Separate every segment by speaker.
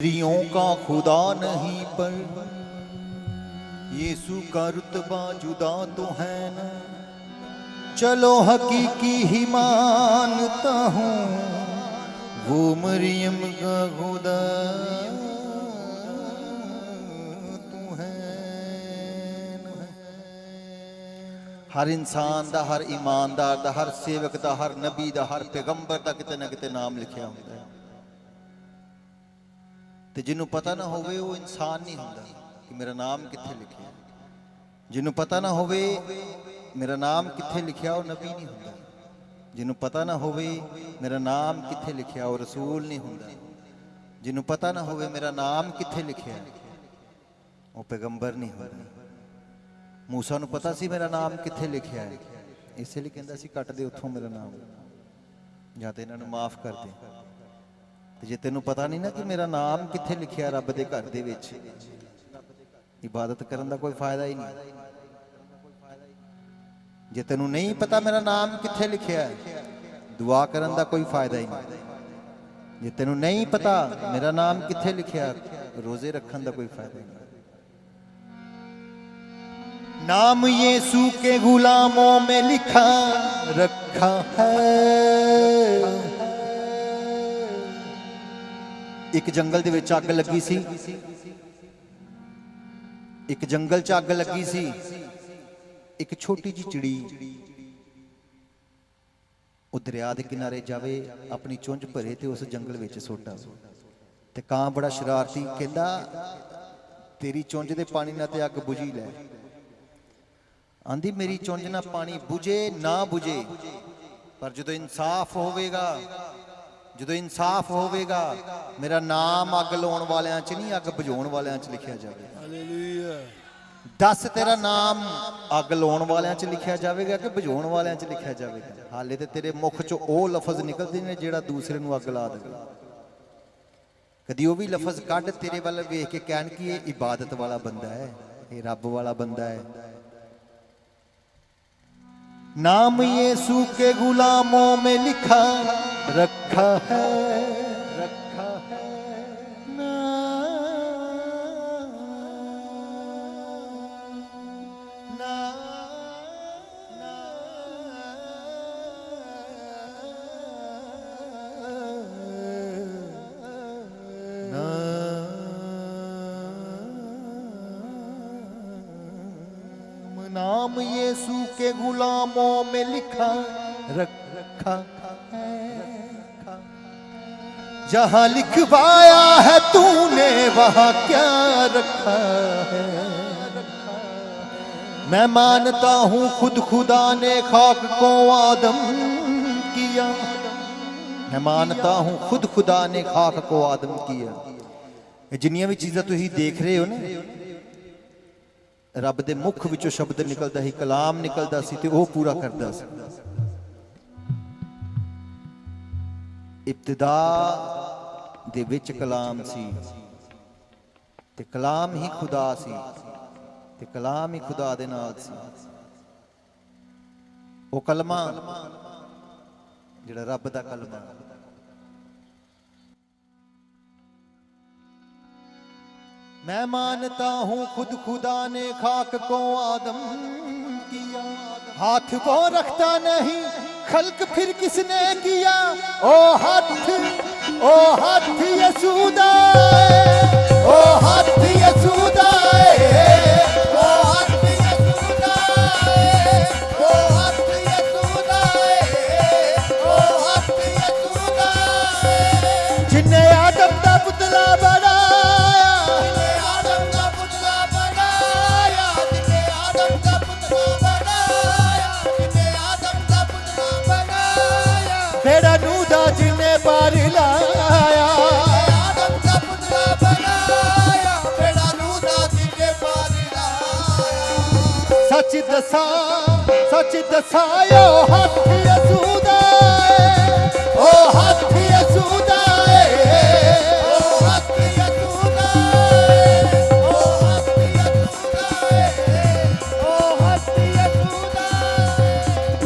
Speaker 1: स्त्रियों का खुदा नहीं पर यीशु का रुतबा जुदा तो है न चलो हकीकी ही मानता हूँ वो मरियम का खुदा तू है न। ਹਰ ਇਨਸਾਨ ਦਾ ਹਰ ਇਮਾਨਦਾਰ ਦਾ ਹਰ ਸੇਵਕ ਦਾ ਹਰ ਨਬੀ ਦਾ ਹਰ ਪੈਗੰਬਰ ਦਾ ਕਿਤੇ ਨਾ ਕਿਤੇ ਨਾਮ ਲਿਖਿਆ ਹੁੰਦਾ ਹੈ ਤੇ ਜਿਹਨੂੰ ਪਤਾ ਨਾ ਹੋਵੇ ਉਹ ਇਨਸਾਨ ਨਹੀਂ ਹੁੰਦਾ ਕਿ ਮੇਰਾ ਨਾਮ ਕਿੱਥੇ ਲਿਖਿਆ ਜਿਹਨੂੰ ਪਤਾ ਨਾ ਹੋਵੇ ਮੇਰਾ ਨਾਮ ਕਿੱਥੇ ਲਿਖਿਆ ਉਹ ਨਬੀ ਨਹੀਂ ਹੁੰਦਾ। ਜਿਹਨੂੰ ਪਤਾ ਨਾ ਹੋਵੇ ਮੇਰਾ ਨਾਮ ਕਿੱਥੇ ਲਿਖਿਆ ਉਹ ਰਸੂਲ ਨਹੀਂ ਹੁੰਦਾ। ਜਿਹਨੂੰ ਪਤਾ ਨਾ ਹੋਵੇ ਮੇਰਾ ਨਾਮ ਕਿੱਥੇ ਲਿਖਿਆ ਹੈ, ਉਹ ਪੈਗੰਬਰ ਨਹੀਂ ਹੁੰਦਾ। ਮੂਸਾ ਨੂੰ ਪਤਾ ਸੀ ਮੇਰਾ ਨਾਮ ਕਿੱਥੇ ਲਿਖਿਆ ਹੈ। ਇਸੇ ਲਈ ਕਹਿੰਦਾ ਸੀ ਕੱਟ ਦੇ ਉੱਥੋਂ ਮੇਰਾ ਨਾਮ। ਜਾਂ ਤੇ ਇਹਨਾਂ ਨੂੰ ਮਾਫ ਕਰ ਦੇ। ਤੇ ਜੇ ਤੈਨੂੰ ਪਤਾ ਨਹੀਂ ਨਾ ਕਿ ਮੇਰਾ ਨਾਮ ਕਿੱਥੇ ਲਿਖਿਆ ਰੱਬ ਦੇ ਘਰ ਦੇ ਵਿੱਚ ਇਬਾਦਤ ਕਰਨ ਦਾ ਕੋਈ ਫਾਇਦਾ ਹੀ ਨਹੀਂ ਜੇ ਤੈਨੂੰ ਨਹੀਂ ਪਤਾ ਮੇਰਾ ਨਾਮ ਕਿੱਥੇ ਲਿਖਿਆ ਹੈ ਦੁਆ ਕਰਨ ਦਾ ਕੋਈ ਫਾਇਦਾ ਹੀ ਨਹੀਂ ਜੇ ਤੈਨੂੰ ਨਹੀਂ ਪਤਾ ਮੇਰਾ ਨਾਮ ਕਿੱਥੇ ਲਿਖਿਆ ਹੈ, ਰੋਜ਼ੇ ਰੱਖਣ ਦਾ ਕੋਈ ਫਾਇਦਾ ਹੀ ਨਹੀਂ नाम यीशु के गुलामों में लिखा रखा है ਇੱਕ ਜੰਗਲ ਦੇ ਵਿੱਚ ਅੱਗ ਲੱਗੀ ਸੀ। ਇੱਕ ਜੰਗਲ 'ਚ ਅੱਗ ਲੱਗੀ ਸੀ। ਇੱਕ ਛੋਟੀ ਜਿਹੀ ਚਿੜੀ ਉਹ ਦਰਿਆ ਦੇ ਕਿਨਾਰੇ ਜਾਵੇ, ਆਪਣੀ ਚੁੰਝ ਭਰੇ ਤੇ ਉਸ ਜੰਗਲ ਵਿੱਚ ਸੁੱਟ। ਤੇ ਕਾਂ ਬੜਾ ਸ਼ਰਾਰਤੀ ਕਹਿੰਦਾ, ਤੇਰੀ ਚੁੰਝ ਦੇ ਪਾਣੀ ਨਾਲ ਤੇ ਅੱਗ ਬੁਝੀ ਲੈ। ਆਂਦੀ, ਮੇਰੀ ਚੁੰਝ ਨਾਲ ਪਾਣੀ ਬੁਝੇ, ਨਾ ਬੁਝੇ, ਪਰ ਜਦੋਂ ਇਨਸਾਫ ਹੋਵੇਗਾ ਜਦੋਂ ਇਨਸਾਫ ਹੋਵੇਗਾ ਮੇਰਾ ਨਾਮ ਅੱਗ ਲਾਉਣ ਵਾਲਿਆਂ 'ਚ ਨਹੀਂ ਅੱਗ ਬੁਝਾਉਣ ਵਾਲਿਆਂ 'ਚ ਲਿਖਿਆ ਜਾਵੇਗਾ।
Speaker 2: ਹਾਲੇਲੂਇਆ
Speaker 1: ਦੱਸ ਤੇਰਾ ਨਾਮ ਅੱਗ ਲਾਉਣ ਵਾਲਿਆਂ 'ਚ ਲਿਖਿਆ ਜਾਵੇਗਾ ਕਿ ਬੁਝਾਉਣ ਵਾਲਿਆਂ 'ਚ ਲਿਖਿਆ ਜਾਵੇਗਾ? ਹਾਲੇ ਤੇ ਤੇਰੇ ਮੁਖ 'ਚੋਂ ਉਹ ਲਫ਼ਜ਼ ਨਿਕਲਦੇ ਨੇ ਜਿਹੜਾ ਦੂਸਰੇ ਨੂੰ ਅੱਗ ਲਾ ਦੇਵੇ। ਕਦੀ ਉਹ ਵੀ ਲਫ਼ਜ਼ ਕੱਢ ਤੇਰੇ ਵੱਲ ਵੇਖ ਕੇ ਕਹਿਣ ਕਿ ਇਹ ਇਬਾਦਤ ਵਾਲਾ ਬੰਦਾ ਹੈ ਇਹ ਰੱਬ ਵਾਲਾ ਬੰਦਾ ਹੈ। ਨਾਮ ਯਿਸੂ ਕੇ ਗੁਲਾਮੋਂ ਮੇ ਲਿਖਾ। रखा है रखा है ना ना ना नाम नाम यीशु के गुलामों में लिखा रखा है जहां लिखवाया है तूने वहां क्या रखा है मैं मानता हूं खुद खुदा ने खाक को आदम किया मैं मानता हूं खुद खुदा ने खाक को आदम किया ਇਹ ਜਿੰਨੀਆਂ ਵੀ ਚੀਜ਼ਾਂ ਤੁਸੀਂ ਦੇਖ ਰਹੇ ਹੋ ਨਾ ਰੱਬ ਦੇ ਮੁਖ ਵਿੱਚੋਂ ਸ਼ਬਦ ਨਿਕਲਦਾ ਸੀ ਕਲਾਮ ਨਿਕਲਦਾ ਸੀ ਤੇ ਉਹ ਪੂਰਾ ਕਰਦਾ ਸੀ ਇਬਤਦਾ ਦੇ ਵਿੱਚ ਕਲਾਮ ਸੀ ਤੇ ਕਲਾਮ ਹੀ ਖੁਦਾ ਸੀ ਤੇ ਕਲਾਮ ਹੀ ਖੁਦਾ ਦੇ ਨਾਲ ਸੀ ਉਹ ਕਲਮਾ ਜਿਹੜਾ ਰੱਬ ਦਾ ਕਲਮਾ मैं मानता हूँ खुद खुदा ने खाक को आदम किया हाथ वो रखता नहीं खल्क फिर किसने किया ओ हाथ ओ हाथ यसूदा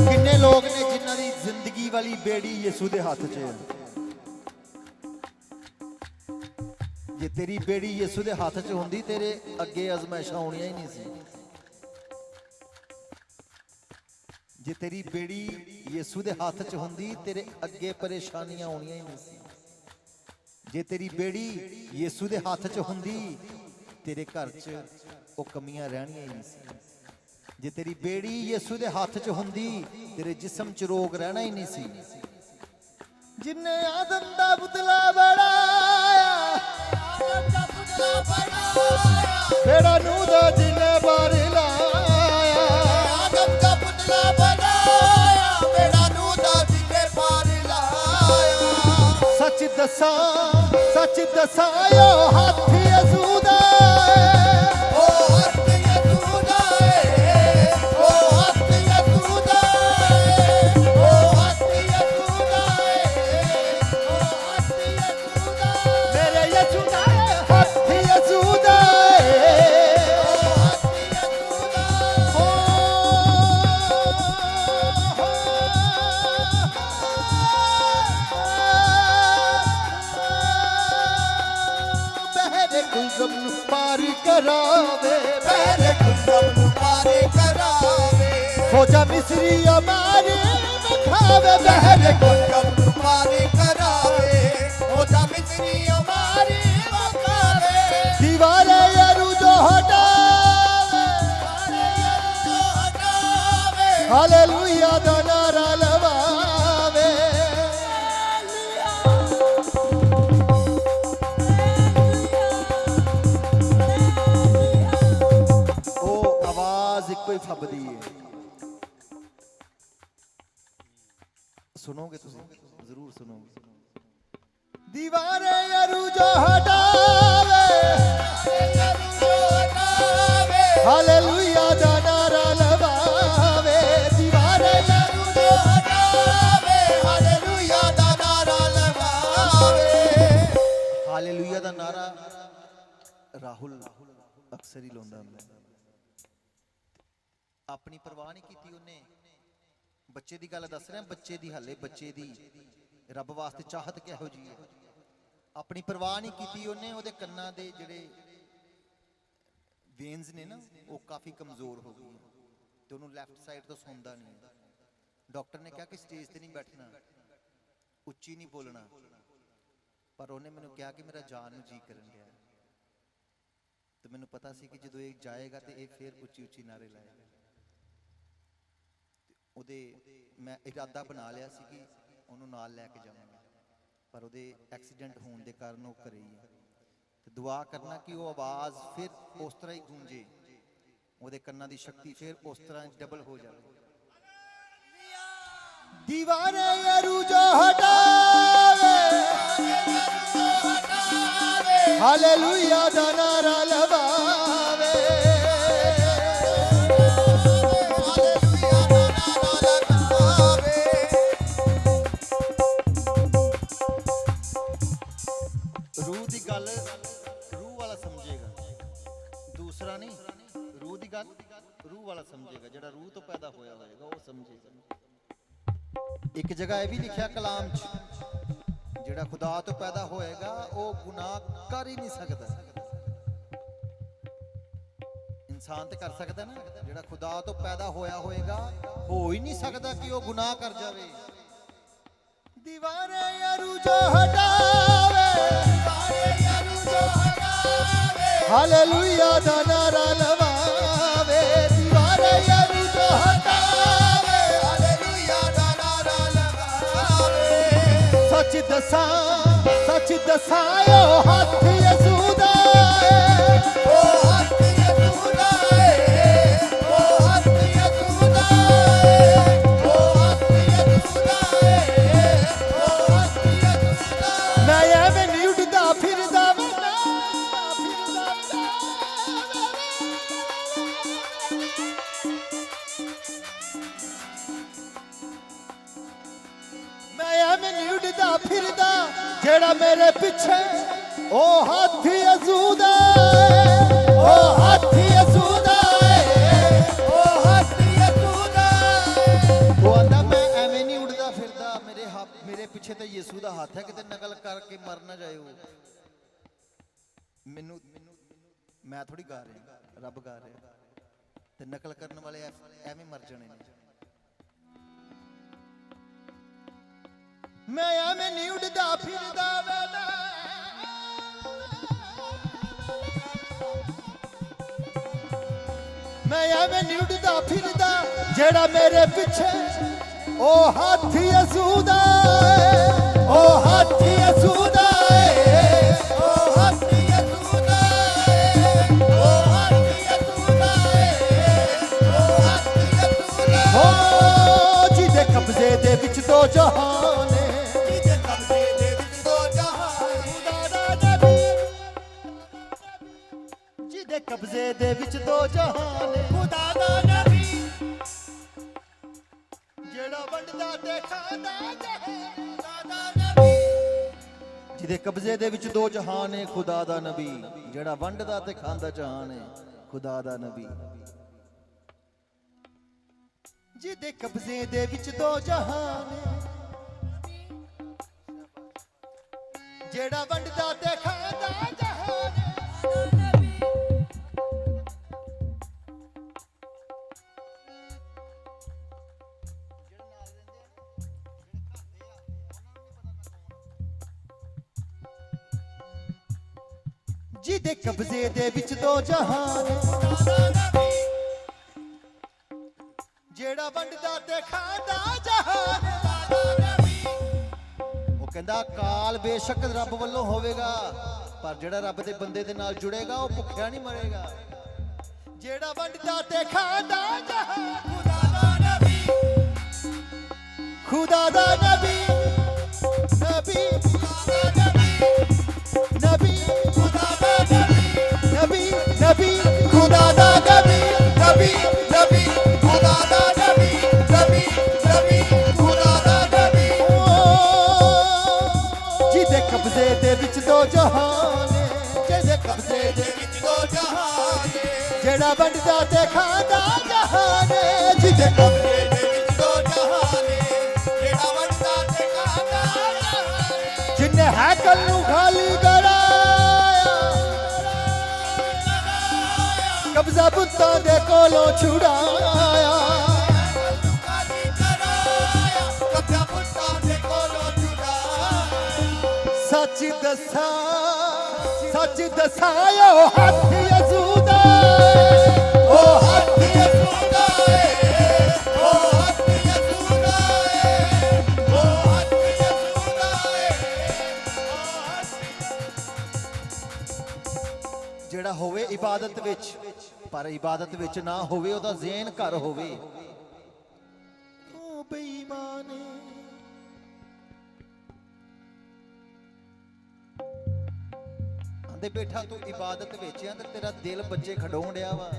Speaker 1: ਕਿੰਨੇ ਲੋਕ ਨੇ ਜਿਨ੍ਹਾਂ ਦੀ ਜ਼ਿੰਦਗੀ ਵਾਲੀ ਬੇੜੀ ਯਿਸੂ ਦੇ ਹੱਥ 'ਚ ਤੇਰੀ ਬੇੜੀ ਯਿਸੂ ਦੇ ਹੱਥ 'ਚ ਹੁੰਦੀ, ਤੇਰੇ ਅੱਗੇ ਅਜ਼ਮਾਇਸ਼ਾਂ ਹੋਣੀਆਂ ਹੀ ਨਹੀਂ ਸੀ। ਜੇ ਤੇਰੀ ਬੇੜੀ ਯਿਸੂ ਦੇ ਹੱਥ 'ਚ ਹੁੰਦੀ ਤੇਰੇ ਅੱਗੇ ਪਰੇਸ਼ਾਨੀਆਂ ਆਉਣੀਆਂ ਹੀ ਨਹੀਂ ਸੀ। ਜੇ ਤੇਰੀ ਬੇੜੀ ਯਿਸੂ ਦੇ ਹੱਥ 'ਚ ਹੁੰਦੀ ਤੇਰੇ ਘਰ 'ਚ ਉਹ ਕਮੀਆਂ ਰਹਿਣੀਆਂ ਹੀ ਨਹੀਂ ਸੀ। ਜੇ ਤੇਰੀ ਬੇੜੀ ਯਿਸੂ ਦੇ ਹੱਥ 'ਚ ਹੁੰਦੀ ਤੇਰੇ ਜਿਸਮ 'ਚ ਰੋਗ ਰਹਿਣਾ ਹੀ ਨਹੀਂ ਸੀ। ਜਿਨੇ ਆਦਮ ਦਾ ਪੁਤਲਾ ਬਣਾਇਆ ਬੇੜਾ ਨੂੰ ਦਾ ਜਿਨੇ ਬਾਰ ਲਾਇਆ ਸੱਚ ਦੱਸਾਂ ਸੱਚ ਹੱਥ ਖੋਜਾ ਮਿਸਰੀ ਅਮਾਰੇ ਵਿਖਾਵੇ ਬਹਿਰੇ
Speaker 2: ਮੇਰੇ ਕੁਸਮ ਨੂੰ ਪਾਰੇ ਕਰਾਵੇ, ਉਹਦਾ ਮਿਸਰੀ ਹਮਾਰੀ ਮਕਾਵੇ
Speaker 1: ਦੀਵਾਰੇ ਯਰੂ ਜੋ ਹਟਾਵੇ ਹਾਲੇਲੂਇਆ ਦਾ ਨਾਰਾ ਸੁਣੋਗੇ ਤੁਸੀਂ? ਜ਼ਰੂਰ ਸੁਣੋਗੇ। ਦੀਵਾਰੇ ਯਰੂ ਜੋ ਹਟਾਵੇ। ਹਾਲੇਲੂਇਆ ਦਾ ਨਾਰਾ ਲਵਾਵੇ। ਦੀਵਾਰੇ ਯਰੂ ਜੋ ਹਾਲੇਲੂਇਆ ਦਾ ਨਾਰਾ ਰਾਹੁਲ ਅਕਸਰ ਹੀ ਲਾਉਂਦਾ ਹੁੰਦਾ। ਆਪਣੀ ਪਰਵਾਹ ਨਹੀਂ ਕੀਤੀ ਉਹਨੇ। ਬੱਚੇ ਦੀ ਗੱਲ ਦੱਸ ਰਿਹਾ, ਬੱਚੇ ਦੀ ਹਾਲੇ ਬੱਚੇ ਦੀ। ਰੱਬ ਵਾਸਤੇ ਚਾਹਤ ਕਿਹੋ ਜੀ ਹੈ? ਆਪਣੀ ਪਰਵਾਹ ਨਹੀਂ ਕੀਤੀ ਉਹਨੇ, ਉਹਦੇ ਕੰਨਾਂ ਦੇ ਜਿਹੜੇ ਵੇਨਸ ਨੇ ਨਾ, ਉਹ ਕਾਫੀ ਕਮਜ਼ੋਰ ਹੋ ਗਈ ਤੇ ਉਹਨੂੰ ਲੈਫਟ ਸਾਈਡ ਤੋਂ ਸੁਣਦਾ ਨਹੀਂ ਡਾਕਟਰ ਨੇ ਕਿਹਾ ਕਿ ਸਟੇਜ ਤੇ ਨਹੀਂ ਬੈਠਣਾ, ਉੱਚੀ ਨਹੀਂ ਬੋਲਣਾ। ਪਰ ਉਹਨੇ ਮੈਨੂੰ ਕਿਹਾ ਕਿ ਮੇਰਾ ਜਾਨ ਨੂੰ ਜੀ ਕਰਨ ਗਿਆ ਤੇ ਮੈਨੂੰ ਪਤਾ ਸੀ ਕਿ ਜਦੋਂ ਇਹ ਜਾਏਗਾ ਤੇ ਇਹ ਫੇਰ ਉੱਚੀ ਉੱਚੀ ਨਾਰੇ ਲਾਏਗਾ। ਉਹਦੇ ਮੈਂ ਇਰਾਦਾ ਬਣਾ ਲਿਆ ਸੀ ਕਿ ਉਹਨੂੰ ਨਾਲ ਲੈ ਕੇ ਜਾਵਾਂਗਾ। ਪਰ ਉਹਦੇ ਐਕਸੀਡੈਂਟ ਹੋਣ ਦੇ ਕਾਰਨ ਉਹ ਘਰੇ ਹੀ ਹੈ ਤੇ ਦੁਆ ਕਰਨਾ ਕਿ ਉਹ ਆਵਾਜ਼ ਫਿਰ ਉਸ ਤਰ੍ਹਾਂ ਹੀ ਗੂੰਜੇ। ਉਹਦੇ ਕੰਨਾਂ ਦੀ ਸ਼ਕਤੀ ਫਿਰ ਉਸ ਤਰ੍ਹਾਂ ਡਬਲ ਹੋ ਜਾਵੇ। ਦੀਵਾਨੇ ਯਰੂ ਜੋ ਹਟਾਵੇ। ਹਾਲੇਲੂਇਆ ਦਾ ਨਾਰਾ ਲਵਾਵੇ ਪੈਦਾ ਹੋਇਆ ਹੋਏਗਾ ਉਹ ਸਮਝੇਗਾ ਇੱਕ ਜਗ੍ਹਾ ਇਹ ਵੀ ਲਿਖਿਆ ਕਲਾਮ 'ਚ ਜਿਹੜਾ ਖੁਦਾ ਤੋਂ ਪੈਦਾ ਹੋਏਗਾ ਉਹ ਗੁਨਾਹ ਕਰ ਹੀ ਨਹੀਂ ਸਕਦਾ। ਇਨਸਾਨ ਤੇ ਕਰ ਸਕਦਾ ਨਾ ਜਿਹੜਾ ਖੁਦਾ ਤੋਂ ਪੈਦਾ ਹੋਇਆ ਹੋਏਗਾ ਹੋ ਹੀ ਨਹੀਂ ਸਕਦਾ ਕਿ ਉਹ ਗੁਨਾਹ ਕਰ ਜਾਵੇ। ਦੀਵਾਰੇ ਯਰੂ ਜੋ ਹਟਾਵੇ। ਹਾਲੇਲੂਇਆ ਦਾ ਨਾਰਾ ਲਵਾਵੇ ਸੱਚ ਦਸਾਂ ਸੱਚ ਦਸਾਇਓ ਹੱਥ ਯਸੂ ਦਾ ਯਿਸੂ ਦਾ ਹੱਥ ਹੈ ਕਿਤੇ ਨਕਲ ਕਰਕੇ ਮਰ ਨਾ ਜਾਇਓ। ਮੈਨੂੰ ਮੈਂ ਥੋੜੀ ਗਾ ਰਿਹਾ ਰੱਬ ਗਾ ਰਿਹਾ। ਤੇ ਨਕਲ ਕਰਨ ਵਾਲੇ ਐਵੇਂ ਮਰ ਜਾਣੇ ਨੇ। ਮੈਂ ਐਵੇਂ ਨਹੀਂ ਉੱਡਦਾ ਫਿਰਦਾ ਵੇ ਮੈਂ ਐਵੇਂ ਨਹੀਂ ਉੱਡਦਾ ਫਿਰਦਾ। ਜਿਹੜਾ ਮੇਰੇ ਪਿੱਛੇ ਉਹ ਹਾਥੀ ਅਸੂਦਾ ਏ, ਜਿਹੜਾ ਵੰਡਦਾ ਤੇ ਖਾਂਦਾ ਜਹਾਨ ਹੈ ਖੁਦਾ ਦਾ ਨਬੀ। ਜਿਹਦੇ ਕਬਜ਼ੇ ਦੇ ਵਿੱਚ ਦੋ ਜਹਾਨ ਜਿਹੜਾ ਵੰਡਦਾ ਤੇ ਖਾਂਦਾ ਜਹਾਨ ਜਿਹਦੇ ਕਬਜ਼ੇ ਦੇ ਵਿੱਚ ਦੋ ਜਹਾਨ। ਜਿਹੜਾ ਵੰਡਦਾ ਤੇ ਖਾਂਦਾ ਜਹਾਨ। ਉਹ ਕਹਿੰਦਾ, ਕਾਲ ਬੇਸ਼ੱਕ ਰੱਬ ਵੱਲੋਂ ਹੋਵੇਗਾ, ਪਰ ਜਿਹੜਾ ਰੱਬ ਦੇ ਬੰਦੇ ਦੇ ਨਾਲ ਜੁੜੇਗਾ, ਉਹ ਭੁੱਖਿਆ ਨਹੀਂ ਮਰੇਗਾ। ਜਿਹੜਾ ਵੰਡਦਾ ਤੇ ਖਾਂਦਾ ਜਹਾਨ।
Speaker 2: ਖੁਦਾ ਦਾ ਨਬੀ।
Speaker 1: ਖੁਦਾ ਦਾ ਨਬੀ। ਨਬੀ। ਵੰਡਦਾ ਤੇ ਖਾਂਦਾ ਜਹਾਨ ਹੈ ਜਿਹਦੇ
Speaker 2: ਦੇ ਵਿੱਚ ਦੋ ਜਹਾਨ, ਜਿਹੜਾ ਵੰਡਦਾ ਤੇ ਖਾਂਦਾ ਜਹਾਨ। ਨੇ
Speaker 1: ਜਿਨੇ ਹੈਕਲ ਨੂੰ ਖਾਲੀ ਕਰਾਇਆ ਕਬਜ਼ਾ ਬੁੱਤਾਂ ਦੇ ਕੋਲੋਂ ਛੁਡਾਇਆ।
Speaker 2: ਖਾਲੀ ਕਰਾਇਆ
Speaker 1: ਸੱਚ ਦੱਸਾਂ ਸੱਚ ਦੱਸਾਇਓ ਹੱਥ ਜਿਹੜਾ ਹੋਵੇ ਇਬਾਦਤ ਵਿੱਚ ਪਰ ਇਬਾਦਤ ਵਿੱਚ ਨਾ ਹੋਵੇ ਉਹਦਾ ਜ਼ੇਨ ਘਰ ਹੋਵੇ। ਉਹ ਬੇਈਮਾਨ ਆਂਦੇ ਬੈਠਾ ਤੂੰ ਇਬਾਦਤ ਵਿੱਚ ਆ ਤੇ ਤੇਰਾ ਦਿਲ ਬੱਚੇ ਖਡਾਉਣ ਡਿਆ ਵਾ।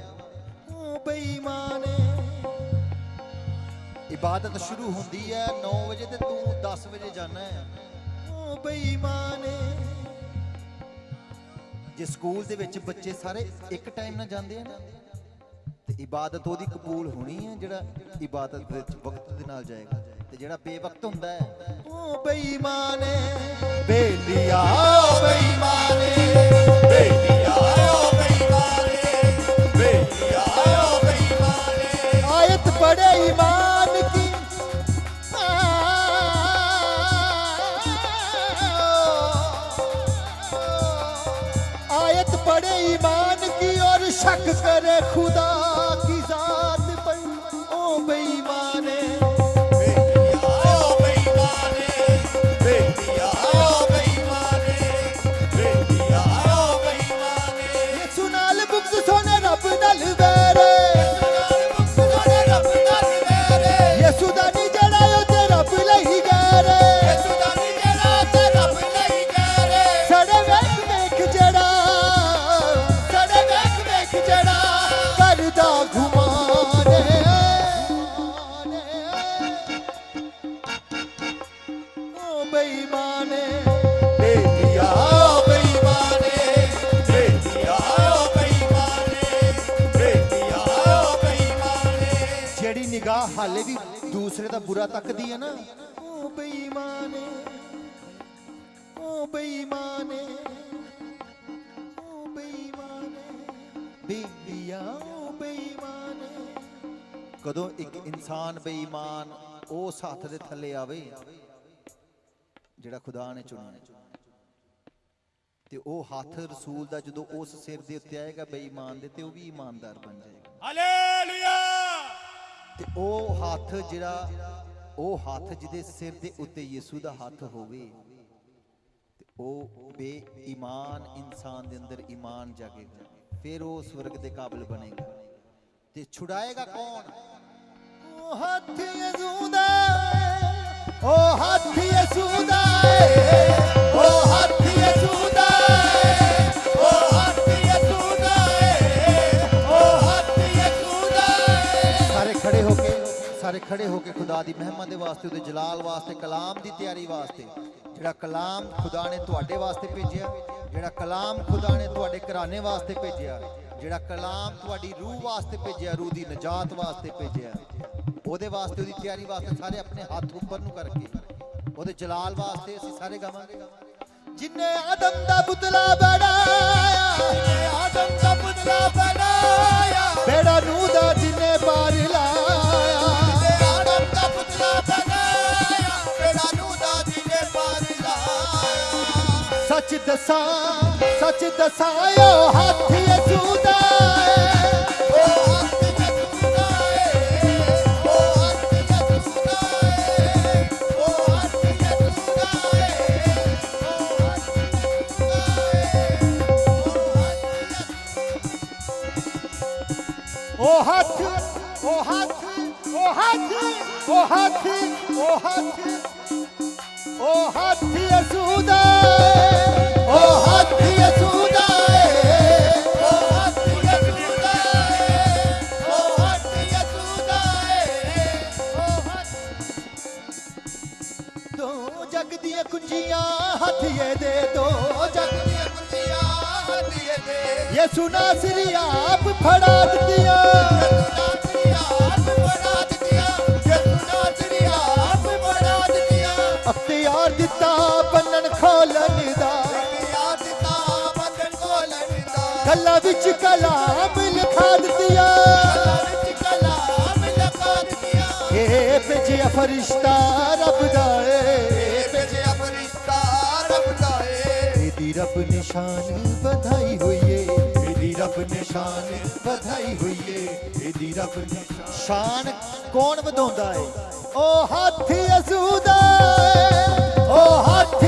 Speaker 1: ਬੇਈਮਾਨ ਇਬਾਦਤ ਸ਼ੁਰੂ ਹੁੰਦੀ ਹੈ 9 ਵਜੇ ਤੇ ਤੂੰ 10 ਵਜੇ ਜਾਣਾ ਹੈ ਉਹ ਬੇਈਮਾਨ ਜੇ ਸਕੂਲ ਦੇ ਵਿੱਚ ਬੱਚੇ ਸਾਰੇ ਇੱਕ ਟਾਈਮ ਨਾਲ ਜਾਂਦੇ ਆ ਤੇ ਇਬਾਦਤ ਉਹਦੀ ਕਬੂਲ ਹੋਣੀ ਹੈ ਜਿਹੜਾ ਇਬਾਦਤ ਵਿੱਚ ਵਕਤ ਦੇ ਨਾਲ ਜਾਏਗਾ। ਤੇ ਜਿਹੜਾ ਬੇਵਕਤ ਹੁੰਦਾ ਹੈ ਉਹ ਬੇਈਮਾਨ ਬੇਲੀਆ,
Speaker 2: ਬੇਈਮਾਨੇ ਬੇਲੀਆ।
Speaker 1: और शक करे खुदा ਹਾਲੇ ਵੀ ਦੂਸਰੇ ਦਾ ਬੁਰਾ ਤੱਕਦੀ ਹੈ ਨਾ। ਉਹ ਬੇਈਮਾਨ ਉਹ ਬੇਈਮਾਨ ਹੈ। ਉਹ ਬੇਬੀਆਂ, ਉਹ ਬੇਈਮਾਨ ਕਦੋਂ ਇੱਕ ਇਨਸਾਨ ਬੇਈਮਾਨ ਉਸ ਹੱਥ ਦੇ ਥੱਲੇ ਆਵੇ, ਜਿਹੜਾ ਖੁਦਾ ਨੇ ਚੁਣਿਆ। ਤੇ ਉਹ ਹੱਥ ਰਸੂਲ ਦਾ ਜਦੋਂ ਉਸ ਸਿਰ ਦੇ ਉੱਤੇ ਆਏਗਾ ਬੇਈਮਾਨ ਦੇ, ਤੇ ਉਹ ਵੀ ਇਮਾਨਦਾਰ ਬਣ ਜਾਏਗਾ।
Speaker 3: ਹਾਲੇਲੂਇਆ!
Speaker 1: ਤੇ ਉਹ ਹੱਥ ਜਿਹੜਾ, ਉਹ ਹੱਥ ਜਿਹਦੇ ਸਿਰ ਦੇ ਉੱਤੇ ਯਿਸੂ ਦਾ ਹੱਥ ਹੋਵੇ, ਤੇ ਉਹ ਬੇਈਮਾਨ ਇਨਸਾਨ ਦੇ ਅੰਦਰ ਈਮਾਨ ਜਾਗੇਗਾ, ਫਿਰ ਉਹ ਸਵਰਗ ਦੇ ਕਾਬਿਲ ਬਣੇਗਾ। ਤੇ ਛੁਡਾਏਗਾ ਕੌਣ? ਉਹ ਹੱਥ ਯਿਸੂ ਦਾ ਉਹ ਹੱਥ ਯਿਸੂ ਦਾ ਖੜੇ ਹੋ ਕੇ ਖੁਦਾ ਦੀ ਮਹਿਮਾ ਦੇ ਵਾਸਤੇ, ਉਹਦੇ ਜਲਾਲ ਵਾਸਤੇ, ਕਲਾਮ ਦੀ ਤਿਆਰੀ ਵਾਸਤੇ, ਜਿਹੜਾ ਕਲਾਮ ਖੁਦਾ ਨੇ ਤੁਹਾਡੇ ਵਾਸਤੇ ਭੇਜਿਆ, ਜਿਹੜਾ ਕਲਾਮ ਖੁਦਾ ਨੇ ਤੁਹਾਡੇ ਘਰਾਣੇ ਵਾਸਤੇ ਭੇਜਿਆ, ਜਿਹੜਾ ਕਲਾਮ ਤੁਹਾਡੀ ਰੂਹ ਵਾਸਤੇ ਭੇਜਿਆ, ਰੂਹ ਦੀ ਨਜਾਤ ਵਾਸਤੇ ਭੇਜਿਆ, ਉਹਦੇ ਵਾਸਤੇ, ਉਹਦੀ ਤਿਆਰੀ ਵਾਸਤੇ ਸਾਰੇ ਆਪਣੇ ਹੱਥ ਉੱਪਰ ਨੂੰ ਕਰਕੇ, ਉਹਦੇ ਜਲਾਲ ਵਾਸਤੇ ਅਸੀਂ ਸਾਰੇ ਗਾਵਾਂਗੇ। ਜਿਨੇ ਆਦਮ ਦਾ ਪੁਤਲਾ ਸੱਚ ਦਸਾਂ, ਸੱਚ ਦਸਾਇਓ ਹੱਥ ਯਸੂ ਦਾ
Speaker 2: ਉਹ ਹੱਥ ਉਹ ਹੱਥ ਉਹ ਹੱਥ ਉਹ ਹੱਥ ਉਹ ਹੱਥ
Speaker 1: ਉਹ ਹੱਥ ਉਹ ਹੱਥ ਉਹ ਹੱਥ ਉਹ ਹੱਥ ਉਹ ਹੱਥ ਯਸੂ ਦਾ
Speaker 2: ਹੱਥ
Speaker 1: ਇਹ ਦੇ ਦੋ
Speaker 2: ਜਗ। ਦੀਆਂ ਕੁੰਜੀਆਂ ਹੱਥੀਏ ਦੇ
Speaker 1: ਯਸੂ ਨਾਸਰੀ ਆਪ ਫੜਾ ਦਿੱਤੀਆਂ। ਅਖਤਿਆਰ ਦਿੱਤਾ, ਬੰਨਣ ਖੋਲਣ ਦਾ।
Speaker 2: ਪਿਆਰ ਦਿੱਤਾ ਬੰਦਨ ਖੋਲਣ ਦਾ
Speaker 1: ਗੱਲਾਂ ਵਿੱਚ ਕਲਾਮ ਲਿਖਾ ਦਿੱਤੀਆਂ। ਇਹ ਭੇਜਿਆ ਫਰਿਸ਼ਤਾ, ਰੱਬ ਦਾ ਏ।
Speaker 2: ਏ
Speaker 1: ਇਹਦੀ ਰੱਬ ਨਿਸ਼ਾਨ ਵਧਾਈ ਹੋਈਏ। ਏ ਇਹਦੀ ਰੱਬ ਨਿਸ਼ਾਨ ਵਧਾਈ ਹੋਈਏ। ਏ ਇਹਦੀ ਰੱਬ ਨਿਸ਼ਾਨ। ਸ਼ਾਨ ਕੌਣ ਵਧਾਉਂਦਾ ਏ? ਉਹ ਹਾਥੀ ਯਸੂ ਦਾ ਏ। ਉਹ ਹੱਥ